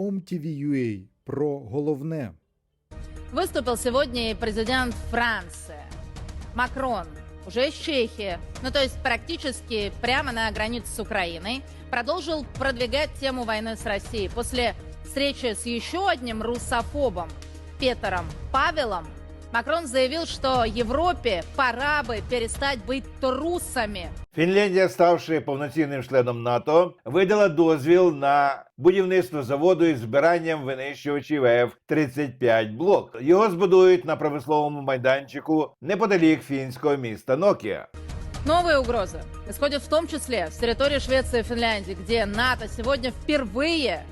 OMTV.ua про головне. Выступил сегодня президент Франции Макрон, уже из Чехии, ну то есть практически прямо на границе с Украиной, продолжил продвигать тему войны с Россией. После встречи с еще одним русофобом Петером Павелом Макрон заявил, что Европе пора бы перестать быть трусами. Фінляндія, ставши повноцінним членом НАТО, видала дозвіл на будівництво заводу із збиранням винищувачів F-35 блок. Його збудують на промисловому майданчику неподалік фінського міста Нокія. Новые угрозы исходят в том числе с территории Швеции и Финляндии, где НАТО сегодня впервые,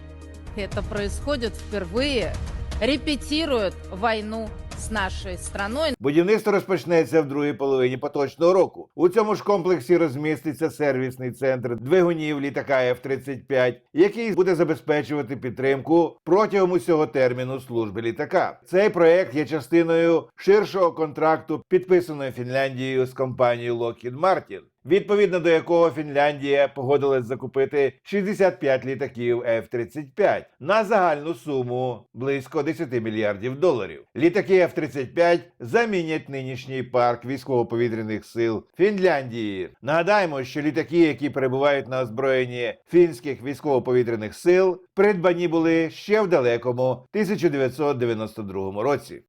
и это происходит впервые, репетирует войну с нашей страной. Будівництво розпочнеться в другій половині поточного року. У цьому ж комплексі розміститься сервісний центр двигунів літака F-35, який буде забезпечувати підтримку протягом усього терміну служби літака. Цей проект є частиною ширшого контракту, підписаного Фінляндією з компанією Lockheed Martin, відповідно до якого Фінляндія погодилась закупити 65 літаків F-35 на загальну суму близько 10 мільярдів доларів. Літаки F-35 замінять нинішній парк військово-повітряних сил Фінляндії. Нагадаємо, що літаки, які перебувають на озброєнні фінських військово-повітряних сил, придбані були ще в далекому 1992 році.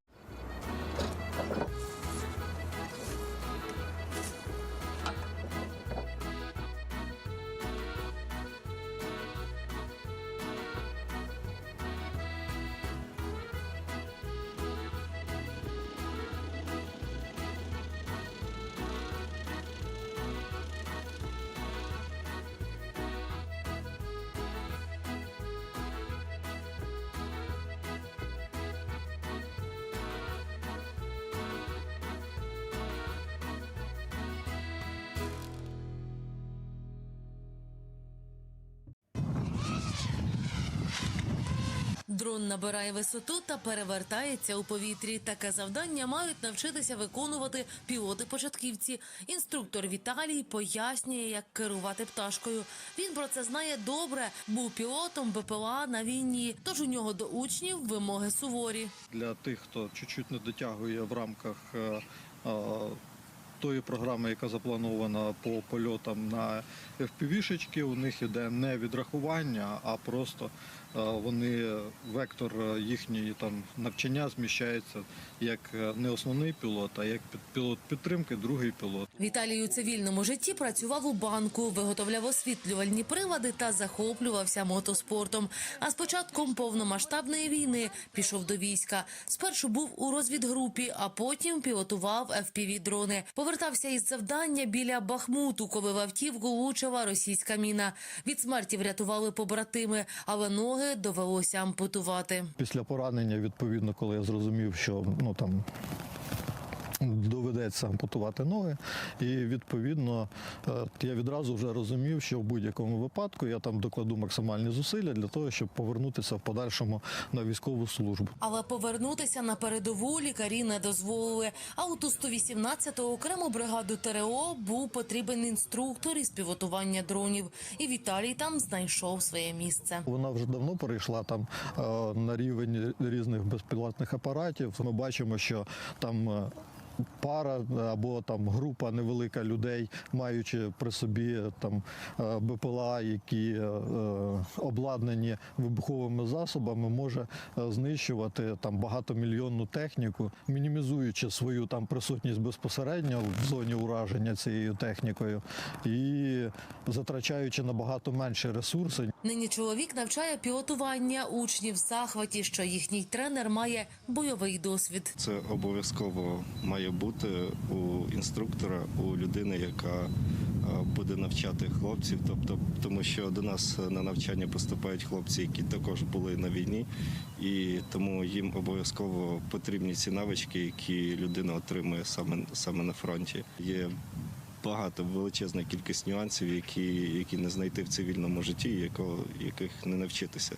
Дрон набирає висоту та перевертається у повітрі. Таке завдання мають навчитися виконувати пілоти-початківці. Інструктор Віталій пояснює, як керувати пташкою. Він про це знає добре. Був пілотом БПЛА на війні. Тож у нього до учнів вимоги суворі. для тих, хто чуть-чуть не дотягує в рамках е, е, тої програми, яка запланована по польотам на FPV-шечки, у них іде не відрахування, а просто вони вектор е, їхньої там навчання зміщається як е, не основний пілот, а як пілот підтримки, другий пілот. Віталій у цивільному житті працював у банку, виготовляв освітлювальні прилади та захоплювався мотоспортом. А з початком повномасштабної війни пішов до війська. Спершу був у розвідгрупі, а потім пілотував FPV-дрони. Повертався із завдання біля Бахмуту, коли в автівку влучила російська міна. Від смерті врятували побратими, але ноги довелося ампутувати. Після поранення, відповідно, коли я зрозумів, що ну там. Доведеться ампутувати ноги, і відповідно е, я відразу вже розумів, що в будь-якому випадку я там докладу максимальні зусилля для того, щоб повернутися в подальшому на військову службу. Але повернутися на передову лікарі не дозволили. А у ту 118-ту окрему бригаду ТРО був потрібен інструктор із пілотування дронів. І Віталій там знайшов своє місце. Вона вже давно перейшла там е, на рівень різних безпілотних апаратів. Ми бачимо, що там. Пара або там група невелика людей, маючи при собі е, там е, БПЛА, які е, обладнані вибуховими засобами, може знищувати там багатомільйонну техніку, мінімізуючи свою там присутність безпосередньо в зоні ураження цією технікою і затрачаючи набагато менше ресурси, Нині чоловік навчає пілотування учнів в захваті, що їхній тренер має бойовий досвід. Це обов'язково має бути у інструктора, у людини, яка е, буде навчати хлопців. Тобто, тому що до нас на навчання поступають хлопці, які також були на війні, і тому їм обов'язково потрібні ці навички, які людина отримує саме саме на фронті. Є багато величезна кількість нюансів, які, які не знайти в цивільному житті, якого, яких не навчитися.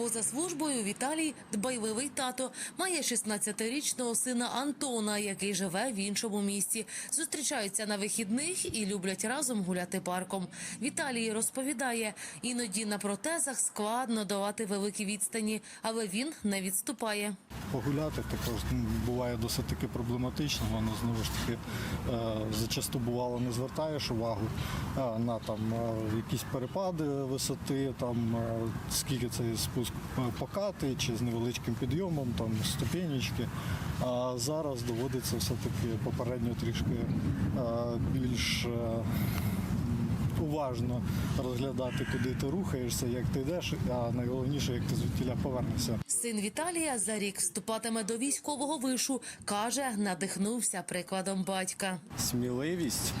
Поза службою Віталій дбайливий тато має 16-річного сина Антона, який живе в іншому місті. Зустрічаються на вихідних і люблять разом гуляти парком. Віталій розповідає, іноді на протезах складно долати великі відстані, але він не відступає. Погуляти також буває досить таки проблематично. Воно знову ж таки е, зачасту бувало не звертаєш увагу е, на там е, якісь перепади висоти, там скільки цей спуск покати чи з невеличким підйомом, там ступенечки. А зараз доводиться все-таки попередньо трішки е, більш. е, Уважно розглядати, куди ти рухаєшся, як ти йдеш, а найголовніше, як ти звідтіля повернешся. Син Віталія за рік вступатиме до військового вишу. каже, надихнувся прикладом батька. сміливість.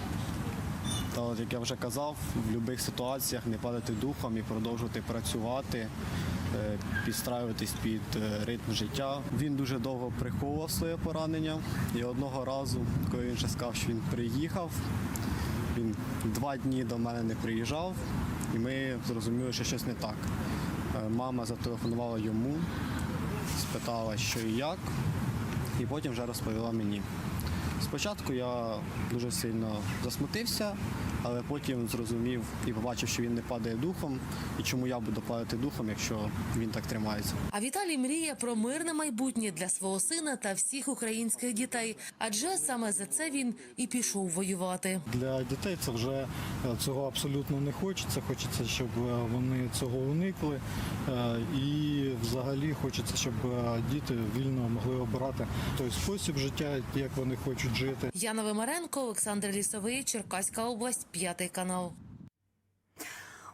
Та от, як я вже казав, в будь-яких ситуаціях не падати духом і продовжувати працювати, підстраюватись під е, ритм життя. Він дуже довго приховував своє поранення. І одного разу, коли він ще сказав, що він приїхав, він два дні до мене не приїжджав, і ми зрозуміли, що щось не так. Е, Мама зателефонувала йому, спитала, що і як, і потім вже розповіла мені. Спочатку я дуже сильно засмутився, але потім зрозумів і побачив, що він не падає духом, і чому я буду падати духом, якщо він так тримається. А Віталій мріє про мирне майбутнє для свого сина та всіх українських дітей. Адже саме за це він і пішов воювати. Для дітей це вже е, цього абсолютно не хочеться. Хочеться, щоб е, вони цього уникли. Е, І взагалі хочеться, щоб е, діти вільно могли обирати той спосіб життя, як вони хочуть жити. Яна Вимаренко, Олександр Лісовий, Черкаська область, п'ятий канал.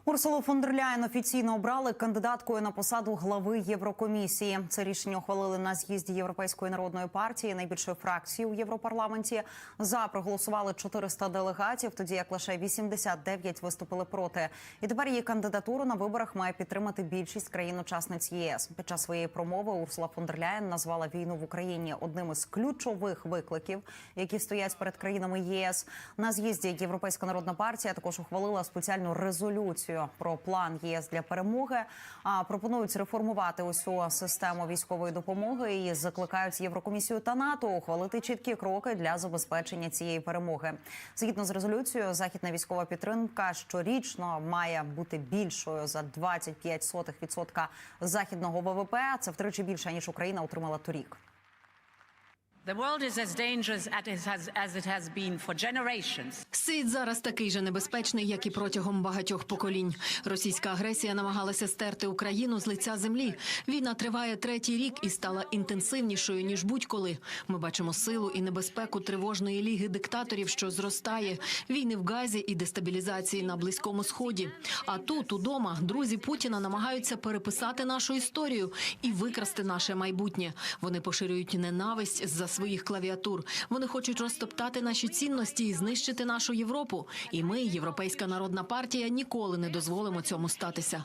Урсулу фон дер Ляєн офіційно обрали кандидаткою на посаду глави Єврокомісії. Це рішення ухвалили на з'їзді Європейської народної партії, найбільшої фракції у Європарламенті. За проголосували 400 делегатів, тоді як лише 89 виступили проти. І тепер її кандидатуру на виборах має підтримати більшість країн-учасниць ЄС. Під час своєї промови Урсула фон дер Ляєн назвала війну в Україні одним із ключових викликів, які стоять перед країнами ЄС. На з'їзді Європейська народна партія також ухвалила спеціальну резолюцію про план ЄС для перемоги. А пропонують реформувати усю систему військової допомоги і закликають Єврокомісію та НАТО ухвалити чіткі кроки для забезпечення цієї перемоги. Згідно з резолюцією, західна військова підтримка щорічно має бути більшою за 25% західного ВВП. Це втричі більше ніж Україна отримала торік. Світ зараз такий же небезпечний, як і протягом багатьох поколінь. Російська агресія намагалася стерти Україну з лиця землі. Війна триває третій рік і стала інтенсивнішою ніж будь-коли. Ми бачимо силу і небезпеку тривожної ліги диктаторів, що зростає. Війни в Газі і дестабілізації на близькому сході. А тут, удома, друзі Путіна намагаються переписати нашу історію і викрасти наше майбутнє. Вони поширюють ненависть за своїх клавіатур. Вони хочуть розтоптати наші цінності і знищити нашу Європу. І ми, Європейська народна партія, ніколи не дозволимо цьому статися.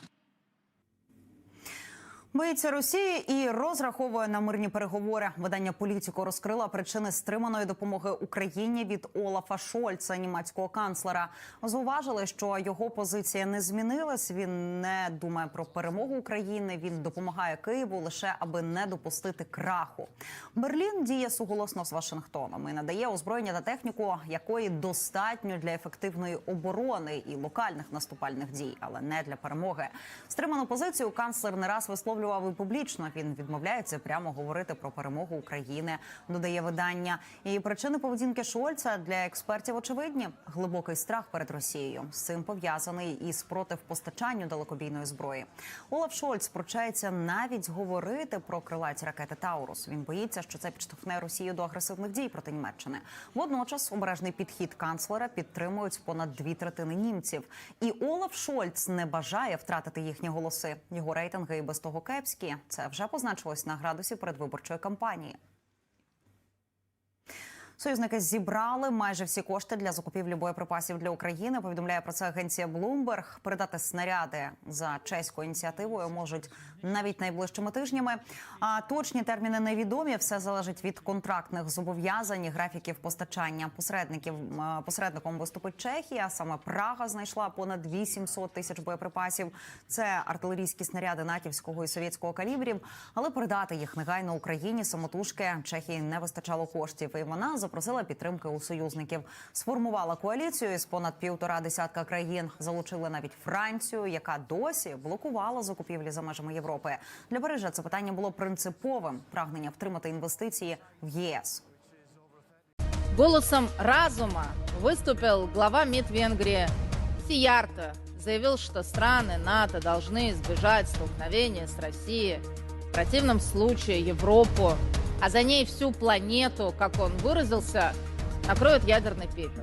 Боїться Росії і розраховує на мирні переговори. Видання політико розкрила причини стриманої допомоги Україні від Олафа Шольца, німецького канцлера. Зауважили, що його позиція не змінилась. Він не думає про перемогу України. Він допомагає Києву лише аби не допустити краху. Берлін діє суголосно з Вашингтоном і надає озброєння та техніку, якої достатньо для ефективної оборони і локальних наступальних дій, але не для перемоги. Стриману позицію канцлер не раз висловлював і публічно. Він відмовляється прямо говорити про перемогу України. Додає видання. І причини поведінки Шольца для експертів очевидні: глибокий страх перед Росією. З цим пов'язаний і спротив постачанню далекобійної зброї. Олаф Шольц пручається навіть говорити про крилаті ракети Таурус. Він боїться, що це підштовхне Росію до агресивних дій проти Німеччини. Водночас обережний підхід канцлера підтримують понад дві третини німців. І Олаф Шольц не бажає втратити їхні голоси. Його рейтинги і без того кепські. Це вже позначилось на градусі передвиборчої кампанії. Союзники зібрали майже всі кошти для закупівлі боєприпасів для України. Повідомляє про це агенція Bloomberg. Передати снаряди за чеською ініціативою можуть навіть найближчими тижнями. А точні терміни невідомі. Все залежить від контрактних зобов'язань, графіків постачання посередників. Посередником виступить Чехія. Саме Прага знайшла понад 800 тисяч боєприпасів. Це артилерійські снаряди натівського і совєтського калібрів. Але передати їх негайно Україні самотужки Чехії не вистачало коштів. І вона запросила підтримки у союзників. Сформувала коаліцію з понад півтора десятка країн. Залучили навіть Францію, яка досі блокувала закупівлі за межами Європи. Для Парижа це питання було принциповим прагнення втримати інвестиції в ЄС. Голосом разума выступил глава МИД Венгрии Сиярто. Заявил, что страны НАТО должны избежать столкновения с Россией. В противном случае Европу, а за ней всю планету, как он выразился, накроет ядерный пепел.